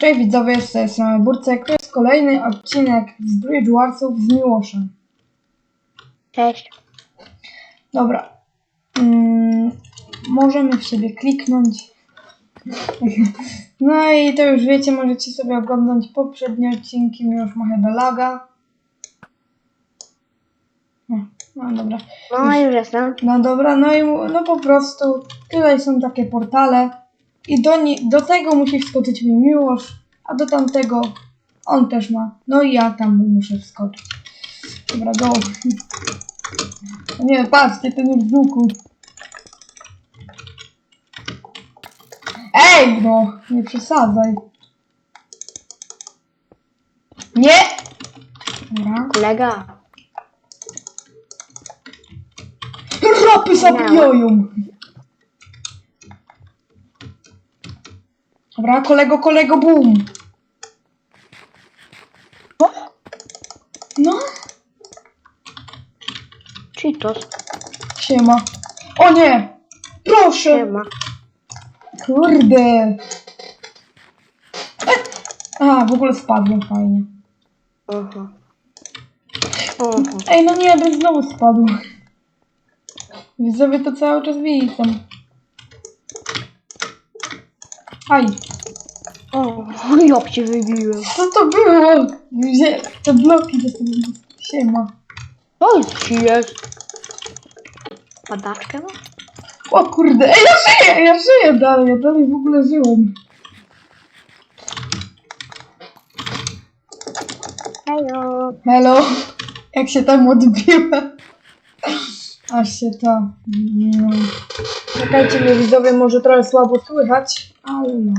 Cześć widzowie, z tej strony Burcek. To jest kolejny odcinek z Bridge Warsów z Miłoszem. Cześć. Dobra. Mm, możemy w siebie kliknąć. No i to już wiecie, możecie sobie oglądać poprzednie odcinki. Miłosz ma chyba laga. No, no dobra. No już jestem. No dobra, no i no po prostu tutaj są takie portale i do, nie, do tego musi wskoczyć mi miłość, a do tamtego on też ma. No i ja tam muszę wskoczyć. Dobra, go. Nie, patrzcie, ten już w duchu. Ej, no, nie przesadzaj. Nie! Dobra. Kolega. Rapy zabijają! Dobra, kolego, kolego, boom! No, Cheetos. siema. O nie! Proszę! Siema. Kurde! E! A, w ogóle spadłem fajnie. Aha. Aha. Ej, no nie, bym znowu spadł. Widzowie to cały czas widzą. Aj, O, jak cię wybiłem. co to było? Gdzie te bloki do tego siema. Co ci jest? Padaczkę ma? O kurde, ej, ja żyję, ja żyję dalej, ja dalej w ogóle żyłem. Hejo. Hello, jak się tam odbiłem. Aż się to... No. Czekajcie mnie widzowie, może trochę słabo słychać, ale no.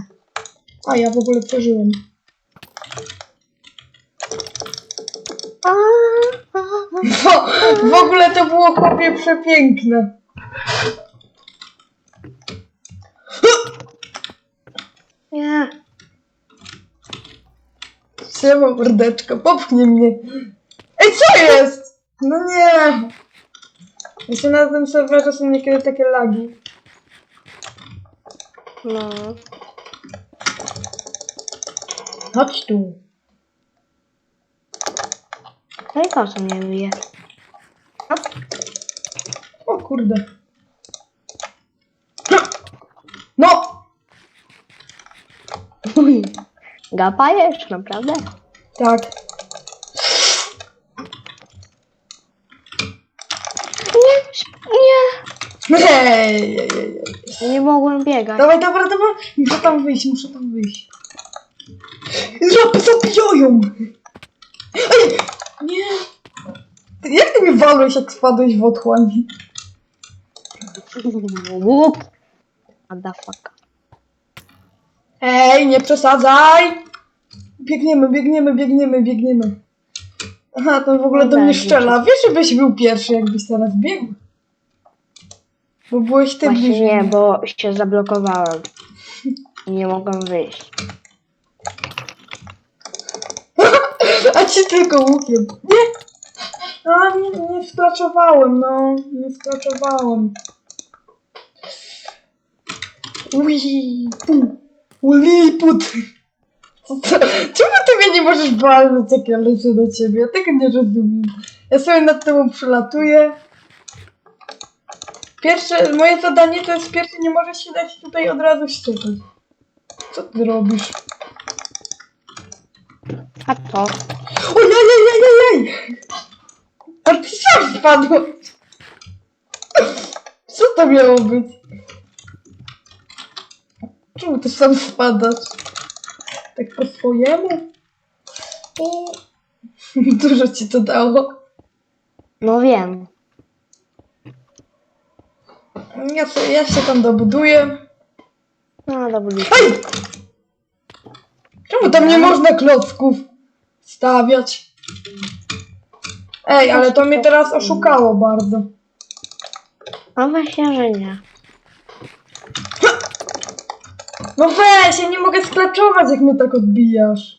A, ja w ogóle przeżyłem. No, w ogóle to było chłopie przepiękne. Nie. Siema mordeczko, popchnij mnie. Ej, co jest? No nie. Jeszcze na tym serwerze są niekiedy takie lagi. No. Chodź tu. No i po co mnie bije? O kurde. No! Uj. Gapajesz, naprawdę? Tak. Nie, Ej, ej, ej, ej. nie. Nie mogłem biegać. Dawaj, dawaj, dawaj. Muszę tam wyjść, muszę tam wyjść. Żaby zabijają! Ej! Nie! Jak ty mnie walłeś, jak spadłeś w otchłań? Łup. Motherfucker. Ej, nie przesadzaj! Biegniemy, biegniemy, biegniemy, biegniemy. Aha, ten w ogóle do mnie strzela. Wiesz, żebyś był pierwszy, jakbyś teraz biegł. Bo byłeś ty Właśnie bliżej. nie, bo się zablokowałem. Nie mogłem wyjść. A ci tylko łukiem. Nie! A, nie, nie sklaczowałem, no. Nie sklaczowałem. Ui, pu, uliput. Co to? Czemu ty mnie nie możesz walnąć, jak ja lecę do ciebie? Ja tego nie rozumiem. Ja sobie nad tobą przylatuję. Pierwsze, moje zadanie to jest pierwsze, nie możesz się dać tutaj od razu ściekać. Co ty robisz? A to? Ojej! A ty sam spadłeś! Co to miało być? Czemu ty sam spadasz? Tak po swojemu? Dużo ci to dało. No wiem. Ja, sobie, ja się tam dobuduję. No dobra. Ej! Czemu tam nie można klocków stawiać? Ej, ale to mnie teraz oszukało bardzo. No właśnie, że nie. No weź, ja nie mogę sklaczować, jak mnie tak odbijasz.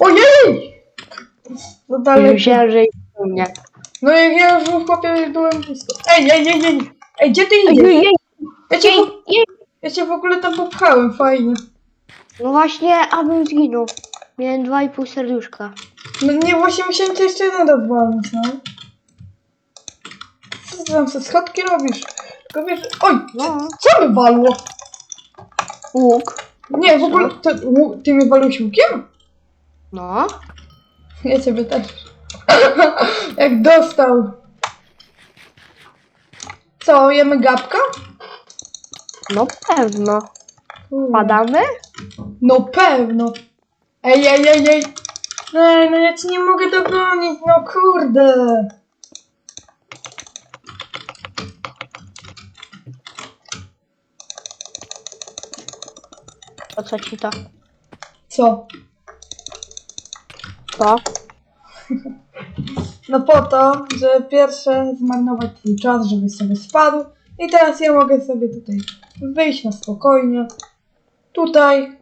Ojej! No dalej. Myślałem, że u mnie. No jak ja już w chłopie byłem blisko. Ej, ej, ej, ej! Ej, gdzie ty Ej, idziesz? jej, Ja cię. Ja cię w ogóle tam popchałem, fajnie. No właśnie, abym zginął. Miałem dwa i pół serduszka. No nie, właśnie musiałem cię jeszcze jeden raz walnąć, no. Co ty tam sobie schodki robisz? Tylko wiesz, oj, No. co mi walło? Łuk. Nie, w ogóle, to, ty mnie waliłeś łukiem? No. Ja ciebie też. Jak dostał. Co, jemy gapka? No pewno. Padamy? No pewno. Ej, ej, ej, ej. Ej, no ja ci nie mogę dogonić, no kurde. Po co ci to? Co? To? No po to, że pierwsze zmarnować twój czas, żebyś sobie spadł. I teraz ja mogę sobie tutaj wyjść na spokojnie. Tutaj.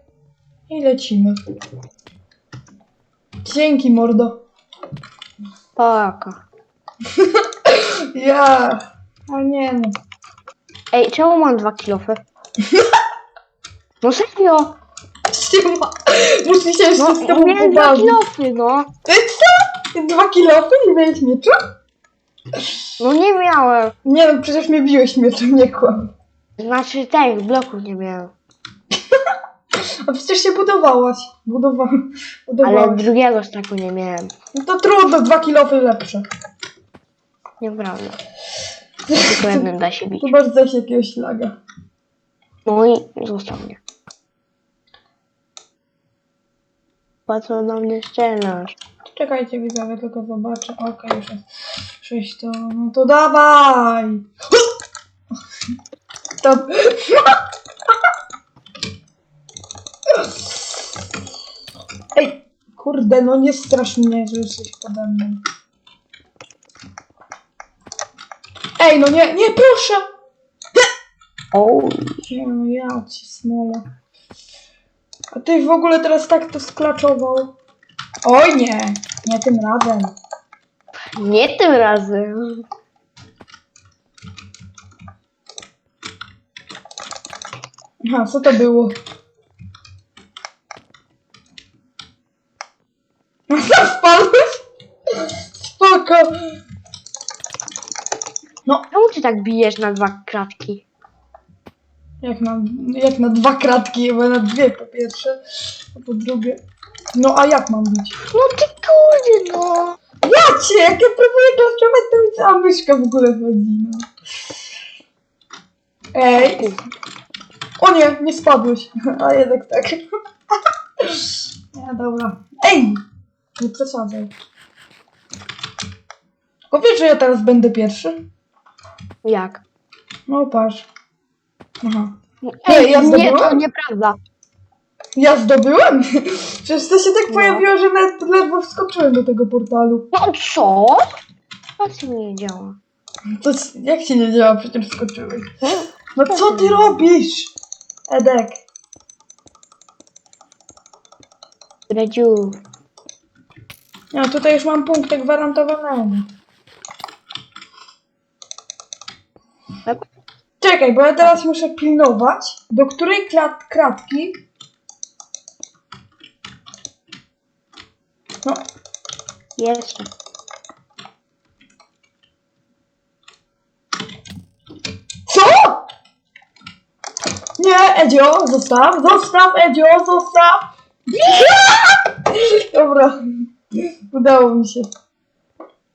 I lecimy. Dzięki, mordo. Paka. Ja. A nie no. Ej, czemu mam dwa kilofy? No serio! Siema. Muszę się No, z tobą miałem dwa pobawić. kilofy, no. Ty co? Dwa kilofy? Nie miałeś miecza? No nie miałem. Nie no, przecież mnie biłeś mieczem, nie kłam. Znaczy tych bloków nie miałem. A przecież się budowałaś. Budowałam. Ale Budowałaś. drugiego staku nie miałem. No to trudno, dwa kilofy lepsze. Nieprawda. Tylko jednym da się bić. Zobacz zaś jakiegoś laga. No i został mnie. Co na mnie strzelasz? Czekajcie widzowie, tylko zobaczę. Okej, już jest sześć to... No to dawaj! To... Ej, kurde, no nie strasz mnie, że jesteś pode mną. Ej, no nie, nie, proszę! O, Nie no, ja ci smola. A ty w ogóle teraz tak to sklaczował. Oj nie, nie tym razem. nie tym razem. Aha, co to było? Spadłeś? Spoko. No, Czemu ty tak bijesz na dwa kratki? jak na, jak na dwa kratki, bo na dwie po pierwsze, a po drugie. No a jak mam być? No ty kurde no. Ja cię, jak ja próbuję klaczować, to mi cała myszka w ogóle chodzi, no. Ej. O nie, nie spadłeś. A jednak tak. Nie, dobra. Ej! Nie przesadzaj. Tylko wiesz, że ja teraz będę pierwszy? Jak? No patrz. Aha. Ej, ja nie, to zdobyłam? nieprawda. Ja zdobyłem? Przecież to się tak No. pojawiło, że nawet ledwo wskoczyłem do tego portalu. No co? Mi nie działa? To c- jak ci nie działa? Przecież wskoczyłeś. No co ty robisz? Edek. Redziu. Ja tutaj już mam punkty gwarantowanego. Tak? Czekaj, bo ja teraz muszę pilnować, do której klat kratki. No, Jeszcze. co? Nie, Edzio, zostaw, zostaw, Edzio, zostaw. Dobra, udało mi się.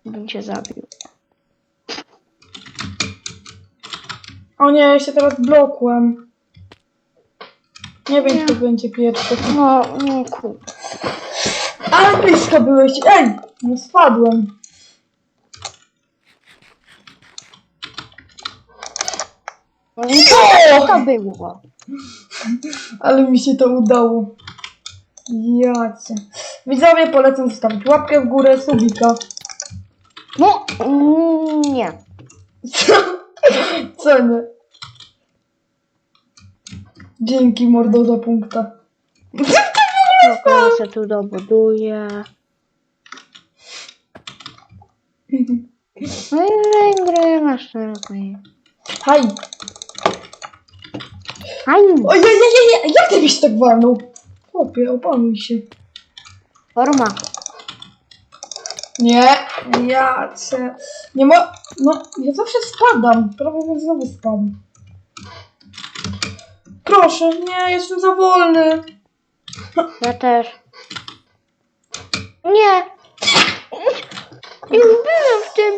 Bym cię zabił. O nie, ja się teraz blokłem. Nie wiem, kto będzie pierwszy. No, no kur... Ale blisko byłeś. Ej! No spadłem. No i co to było? Ale mi się to udało. Jacie. Widzowie polecam zostawić łapkę w górę, subika. No, mm, nie. Co? Co nie? Dzięki mordo za punkta. Tylko ja se tu dobuduję. No i masz to robię. Haj! Fajnie. Ojej, jak ty byś tak walnął? Chłopie, opanuj się. Forma. Nie, ja cię... Nie ma... No, ja zawsze spadam. Prawie bym znowu spadł. Proszę, nie, jestem za wolny. Ja też. Nie. Już byłem w tym.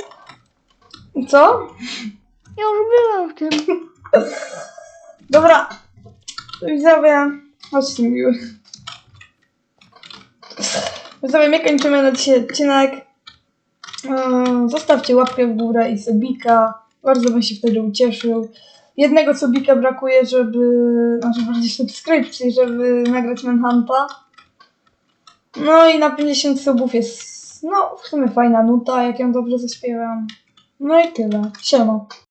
Co? Ja już byłem w tym. Dobra. Widzowie, chodźcie miły. Widzowie, my kończymy na dzisiaj odcinek. Eee, Zostawcie łapkę w górę i subika. Bardzo bym się wtedy ucieszył. Jednego subika brakuje, żeby... Znaczy bardziej subskrypcji, żeby nagrać Manhunta. No i na 50 subów jest... No, w sumie fajna nuta, jak ją dobrze zaśpiewam. No i tyle. Siema.